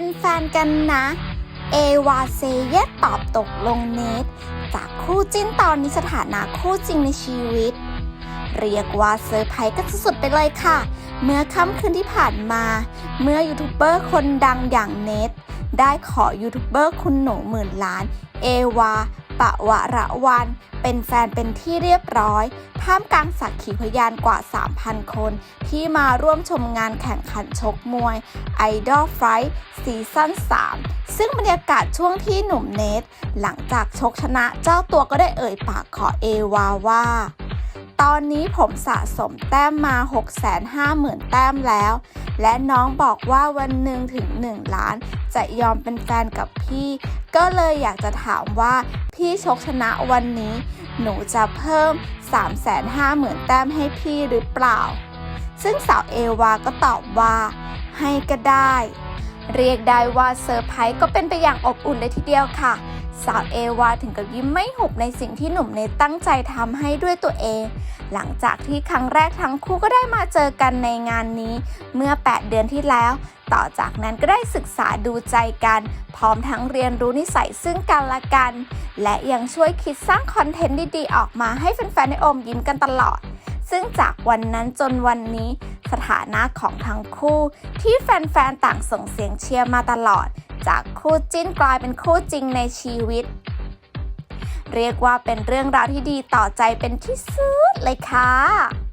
เป็นแฟนกันนะ เอวาเซเยตตอบตกลงเนทจากคู่จิ้นตอนนี้สถานะคู่จริงในชีวิต เรียกว่าเซอร์ไพรส์กันสุดๆไปเลยค่ะ เมื่อค่ำคืนที่ผ่านมา เมื่อยูทูบเบอร์คนดังอย่างเนทได้ขอยูทูบเบอร์คุณหนูหมื่นล้าน เอวาปะวะระวัน เป็นแฟนเป็นที่เรียบร้อย ท่ามกลางสักขีพยานกว่า 3,000 คน ที่มาร่วมชมงานแข่งขันชกมวย Idol Fight ซีซั่น3 ซึ่งบรรยากาศช่วงที่หนุ่มเนท หลังจากชกชนะเจ้าตัวก็ได้เอ่ยปากขอเอวาว่า ตอนนี้ผมสะสมแต้มมา 650,000 แต้มแล้ว และน้องบอกว่าวันหนึ่งถึง 1 ล้านจะยอมเป็นแฟนกับพี่ ก็เลยอยากจะถามว่าพี่ชกชนะวันนี้ หนูจะเพิ่ม 350,000 แต้มให้พี่หรือเปล่า ซึ่งสาวเอวาก็ตอบว่า ให้ก็ได้ เรียกได้ว่าเซอร์ไพรส์ก็เป็นไปอย่างอบอุ่นเลยทีเดียวค่ะ สาวเอวาถึงกับยิ้มไม่หุบในสิ่งที่หนุ่มเนทตั้งใจทำให้ด้วยตัวเอง หลังจากที่ครั้งแรกทั้งคู่ก็ได้มาเจอกันในงานนี้ เมื่อ 8 เดือนที่แล้ว ต่อจากนั้นก็ได้ศึกษาดูใจกัน พร้อมทั้งเรียนรู้นิสัยซึ่งกันและกัน และยังช่วยคิดสร้างคอนเทนต์ดีๆออกมาให้แฟนๆได้อมยิ้มกันตลอด ซึ่งจากวันนั้นจนวันนี้สถานะของทั้งคู่ที่แฟนๆ ต่างส่งเสียงเชียร์มาตลอด จากคู่จิ้นกลายเป็นคู่จริงในชีวิต เรียกว่าเป็นเรื่องราวที่ดีต่อใจเป็นที่สุดเลยค่ะ